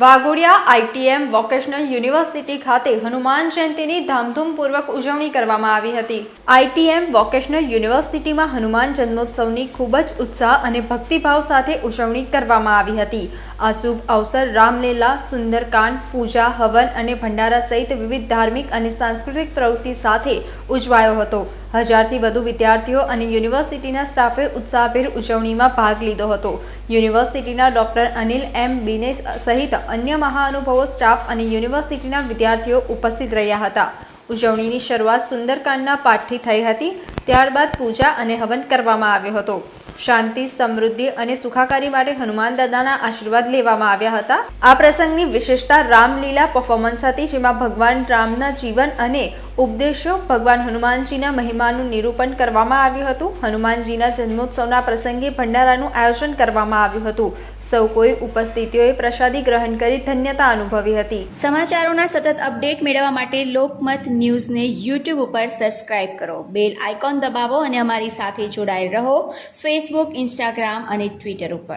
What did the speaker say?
Waghodia ITM vocational university ખાતે હનુમાન જયંતીની ધામધૂમપૂર્વક ઉજવણી કરવામાં આવી હતી. આઈટીએમ વોકેશનલ યુનિવર્સિટીમાં હનુમાન જન્મોત્સવની ખૂબ જ ઉત્સાહ અને ભક્તિભાવ સાથે ઉજવણી કરવામાં આવી હતી. આ અવસર, રામલીલા, સુંદરકાંડ, પૂજા, હવન અને ભંડારા સહિત વિવિધ ધાર્મિક અને સાંસ્કૃતિક પ્રવૃત્તિ સાથે ઉજવાયો હતો. હજારથી વધુ વિદ્યાર્થીઓ અને યુનિવર્સિટીના સ્ટાફે ઉત્સાહભેર ઉજવણીમાં ભાગ લીધો હતો. યુનિવર્સિટીના ડોક્ટર અનિલ એમ બિનેશ સહિત અન્ય મહાનુભવો, સ્ટાફ અને યુનિવર્સિટીના વિદ્યાર્થીઓ ઉપસ્થિત રહ્યા હતા. ઉજવણીની શરૂઆત સુંદરકાંડના પાઠથી થઈ હતી. ત્યારબાદ પૂજા અને હવન કરવામાં આવ્યો હતો. શાંતિ, સમૃદ્ધિ અને સુખાકારી માટે હનુમાન દાદાના આશીર્વાદ લેવામાં આવ્યા હતા. આ પ્રસંગની વિશેષતા રામલીલા પરફોર્મન્સ હતી, જેમાં ભગવાન રામના જીવન અને ઉપદેશો ભગવાન હનુમાનજીના મહિમાનું નિરૂપણ કરવામાં આવ્યું હતું. હનુમાનજીના જન્મોત્સવના પ્રસંગે ભંડારાનું આયોજન કરવામાં આવ્યું હતું. સૌ કોઈ ઉપસ્થિતિઓએ પ્રસાદી ગ્રહણ કરી ધન્યતા અનુભવી હતી. સમાચારોના સતત અપડેટ મેળવવા માટે લોકમત ન્યૂઝને યુટ્યુબ ઉપર સબસ્ક્રાઇબ કરો. બેલ આઇકોન દબાવો અને અમારી સાથે જોડાયેલ રહો. ફેસબુક, ઇન્સ્ટાગ્રામ અને ટ્વિટર ઉપર.